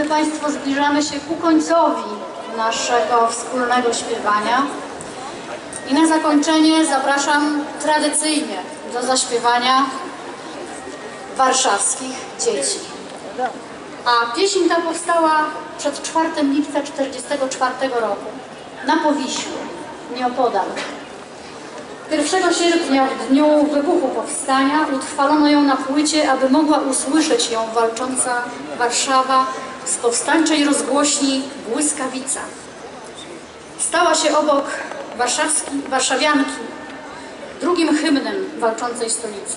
Drodzy Państwo, zbliżamy się ku końcowi naszego wspólnego śpiewania. I na zakończenie zapraszam tradycyjnie do zaśpiewania warszawskich dzieci. A pieśń ta powstała przed 4 lipca 1944 roku na Powiślu, nieopodal. 1 sierpnia, w dniu wybuchu powstania, utrwalono ją na płycie, aby mogła usłyszeć ją walcząca Warszawa z powstańczej rozgłośni Błyskawica. Stała się obok warszawski, warszawianki drugim hymnem walczącej stolicy.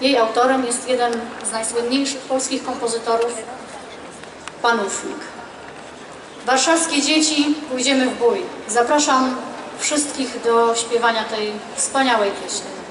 Jej autorem jest jeden z najsłynniejszych polskich kompozytorów, Pan Ufnik. Warszawskie dzieci, pójdziemy w bój. Zapraszam wszystkich do śpiewania tej wspaniałej pieśni.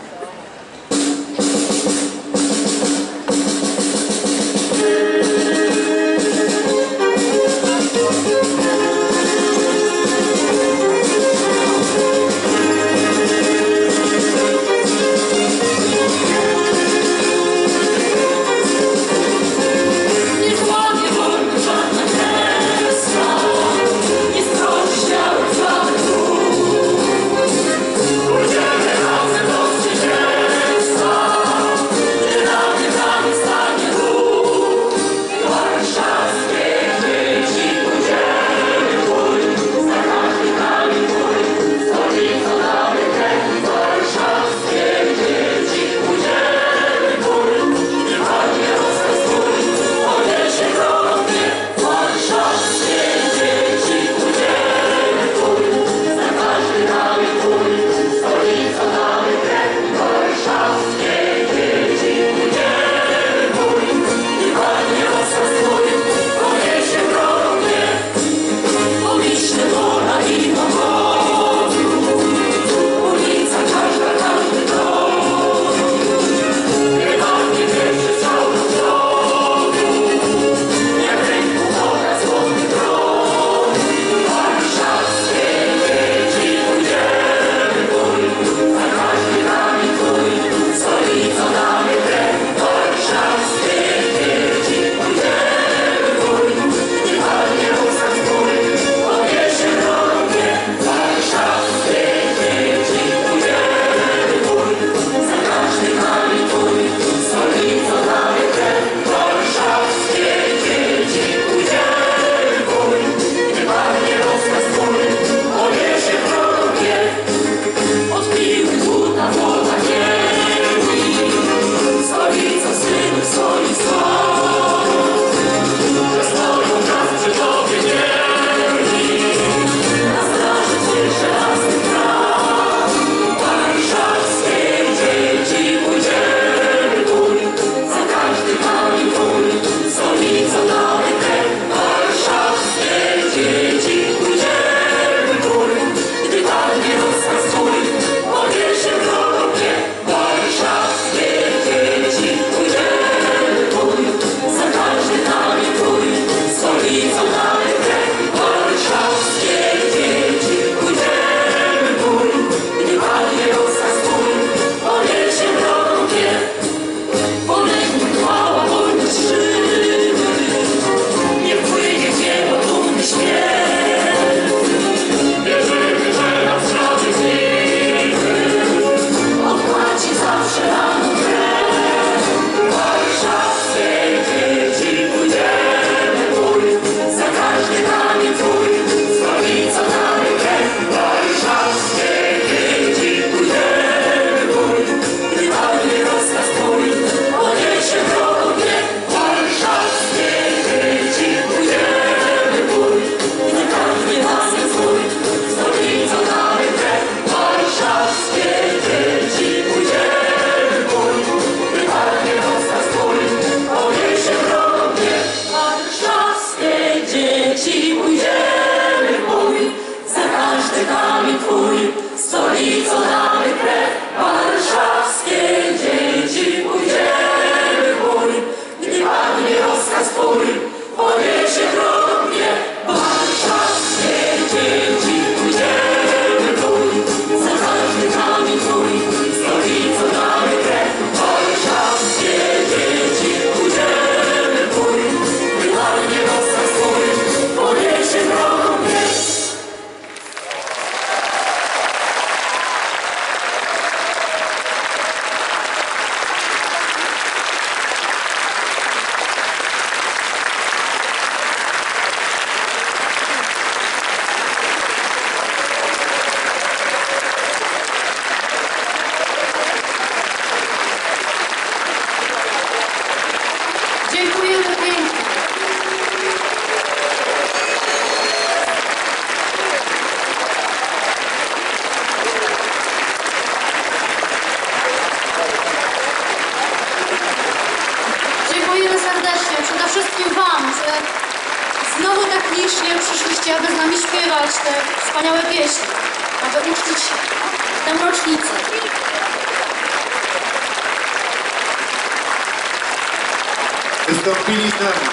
Wystąpili z nami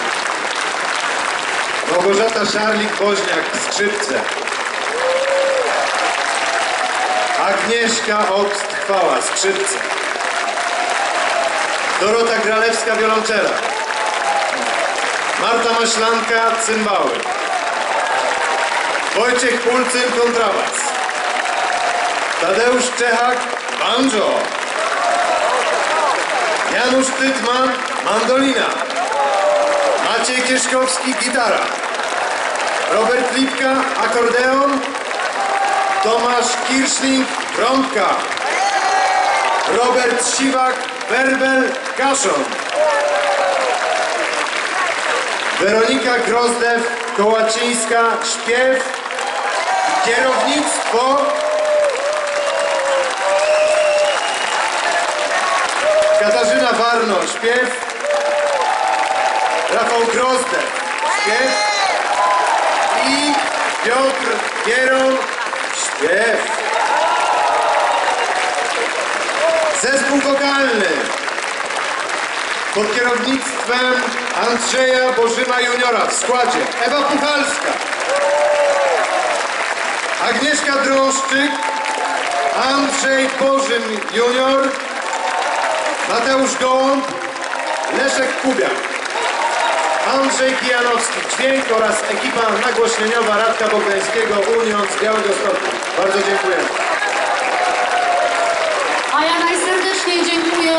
Małgorzata Szarlik-Woźniak, skrzypce. Agnieszka Obst-Chwała, skrzypce. Dorota Gralewska, wiolonczela. Marta Maślanka, cymbały. Wojciech Pulcyn, kontrabas. Tadeusz Czechak, banjo. Janusz Tytman, mandolina. Maciej Kieszkowski, gitara. Robert Lipka, akordeon. Tomasz Kirschling, trąbka. Robert Siwak, werbel, kaszon. Weronika Grozdew, Kołaczyńska, śpiew. Kierownictwo Katarzyna Warno, śpiew. Grozdew, śpiew. I Piotr Gieron, śpiew. Zespół wokalny pod kierownictwem Andrzeja Bożyma Juniora w składzie Ewa Puchalska, Agnieszka Drążczyk, Andrzej Bożym Junior, Mateusz Gołąb, Leszek Kubiak, Andrzej Kijanowski, dźwięk oraz ekipa nagłośnieniowa Radka Bogdańskiego Union z Białego Stoku. Bardzo dziękuję. A ja najserdeczniej dziękuję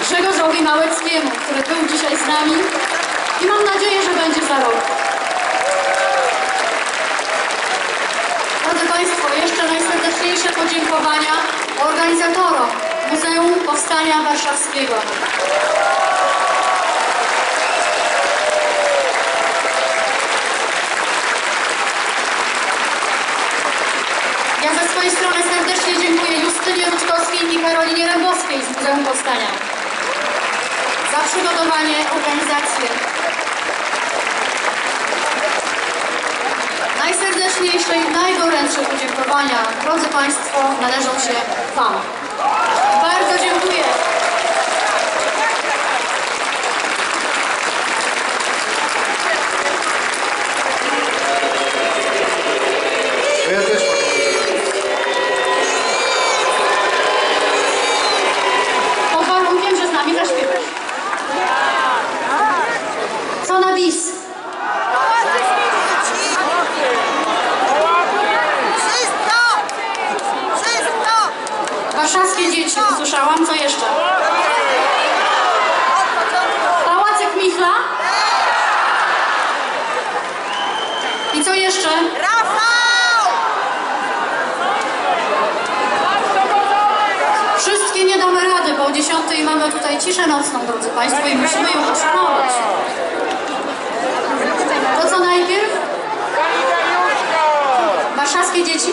Grzegorzowi Małeckiemu, który był dzisiaj z nami i mam nadzieję, że będzie za rok. Drodzy Państwo, jeszcze najserdeczniejsze podziękowania organizatorom Muzeum Powstania Warszawskiego. Justynie Ruczkowskiej i Karolinie Rębowskiej z Muzeum Powstania za przygotowanie, organizację. Najserdeczniejsze i najgorętsze podziękowania, drodzy Państwo, należą się Wam. Bardzo dziękuję. i mamy tutaj ciszę nocną, drodzy Państwo, i musimy ją oszanować. To co najpierw? Warszawskie dzieci?